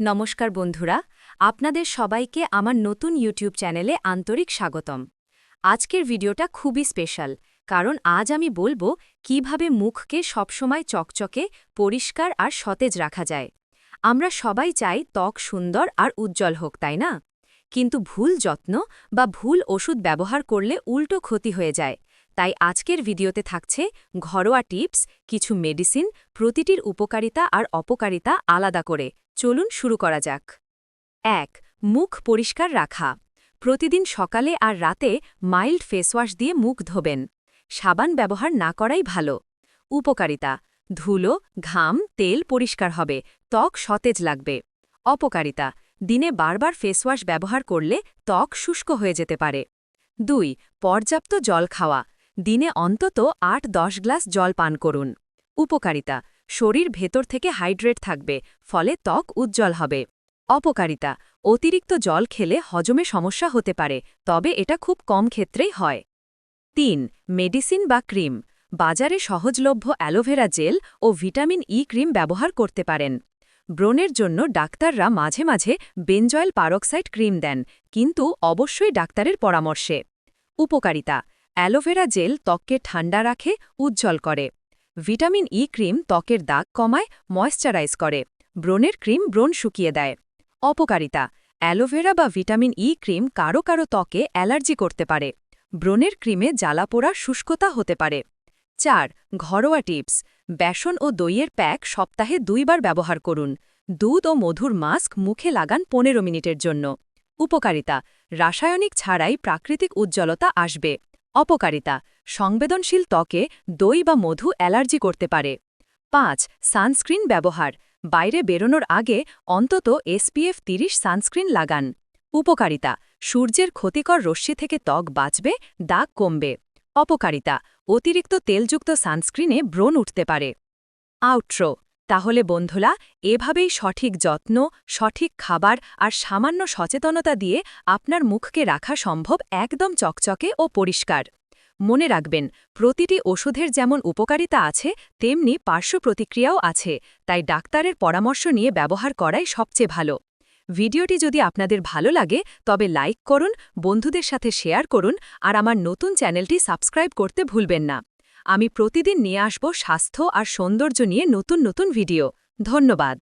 নমস্কার বন্ধুরা, আপনাদের সবাইকে আমার নতুন ইউটিউব চ্যানেলে আন্তরিক স্বাগতম। আজকের ভিডিওটা খুবই স্পেশাল, কারণ আজ আমি বলব কীভাবে মুখকে সবসময় চকচকে, পরিষ্কার আর সতেজ রাখা যায়। আমরা সবাই চাই ত্বক সুন্দর আর উজ্জ্বল হোক, তাই না? কিন্তু ভুল যত্ন বা ভুল ওষুধ ব্যবহার করলে উল্টো ক্ষতি হয়ে যায়। তাই আজকের ভিডিওতে থাকছে ঘরোয়া টিপস, কিছু মেডিসিন, প্রতিটির উপকারিতা আর অপকারিতা আলাদা করে। চলুন শুরু করা যাক। এক, মুখ পরিষ্কার রাখা। প্রতিদিন সকালে আর রাতে মাইল্ড ফেসওয়াশ দিয়ে মুখ ধোবেন। সাবান ব্যবহার না করাই ভালো। উপকারিতা, ধুলো, ঘাম, তেল পরিষ্কার হবে, ত্বক সতেজ লাগবে। অপকারিতা, দিনে বারবার ফেসওয়াশ ব্যবহার করলে ত্বক শুষ্ক হয়ে যেতে পারে। দুই, পর্যাপ্ত জল খাওয়া। দিনে অন্তত আট দশ গ্লাস জল পান করুন। উপকারিতা, শরীর ভেতর থেকে হাইড্রেট থাকবে, ফলে ত্বক উজ্জ্বল হবে। অপকারিতা, অতিরিক্ত জল খেলে হজমে সমস্যা হতে পারে, তবে এটা খুব কম ক্ষেত্রেই হয়। তিন, মেডিসিন বা ক্রিম। বাজারে সহজলভ্য অ্যালোভেরা জেল ও ভিটামিন ই ক্রিম ব্যবহার করতে পারেন। ব্রণের জন্য ডাক্তাররা মাঝে মাঝে বেঞ্জয়েল পারক্সাইড ক্রিম দেন, কিন্তু অবশ্যই ডাক্তারের পরামর্শে। উপকারিতা অ্যালোভেরা জেল ত্বককে ঠান্ডা রাখে, উজ্জ্বল করে। ভিটামিন ই ক্রিম ত্বকের দাগ কমায় ময়েশ্চারাইজ করে। ব্রণের ক্রিম ব্রণ শুকিয়ে দেয়। অপকারিতা, অ্যালোভেরা বা ভিটামিন ই ক্রিম কারও কারও ত্বকে অ্যালার্জি করতে পারে। ব্রণের ক্রিমে জ্বালাপোড়া শুষ্কতা হতে পারে। চার, ঘরোয়া টিপস, বেসন ও দইয়ের প্যাক সপ্তাহে দুইবার ব্যবহার করুন। দুধ ও মধুর মাস্ক মুখে লাগান পনেরো মিনিটের জন্য। উপকারিতা, রাসায়নিক ছাড়াই প্রাকৃতিক উজ্জ্বলতা আসবে। অপকারিতা, সংবেদনশীল ত্বকে দই বা মধু অ্যালার্জি করতে পারে। পাঁচ, সানস্ক্রিন ব্যবহার, বাইরে বেরোনোর আগে অন্তত এসপিএফ ৩০ সানস্ক্রিন লাগান। উপকারিতা, সূর্যের ক্ষতিকর রশ্মি থেকে ত্বক বাঁচবে, দাগ কমবে। অপকারিতা, অতিরিক্ত তেলযুক্ত সানস্ক্রিনে ব্রণ উঠতে পারে। আউট্রো তাহলে বন্ধুলা এভাবেই সঠিক যত্ন, সঠিক খাবার আর সামান্য সচেতনতা দিয়ে আপনার মুখকে রাখা সম্ভব একদম চকচকে ও পরিষ্কার। মনে রাখবেন, প্রতিটি ওষুধের যেমন উপকারিতা আছে, তেমনি পার্শ্ব প্রতিক্রিয়াও আছে, তাই ডাক্তারের পরামর্শ নিয়ে ব্যবহার করাই সবচেয়ে ভালো। ভিডিওটি যদি আপনাদের ভালো লাগে, তবে লাইক করুন, বন্ধুদের সাথে শেয়ার করুন, আর আমার নতুন চ্যানেলটি সাবস্ক্রাইব করতে ভুলবেন না। আমি প্রতিদিন নিয়ে আসব স্বাস্থ্য আর সৌন্দর্য নিয়ে নতুন নতুন ভিডিও। ধন্যবাদ।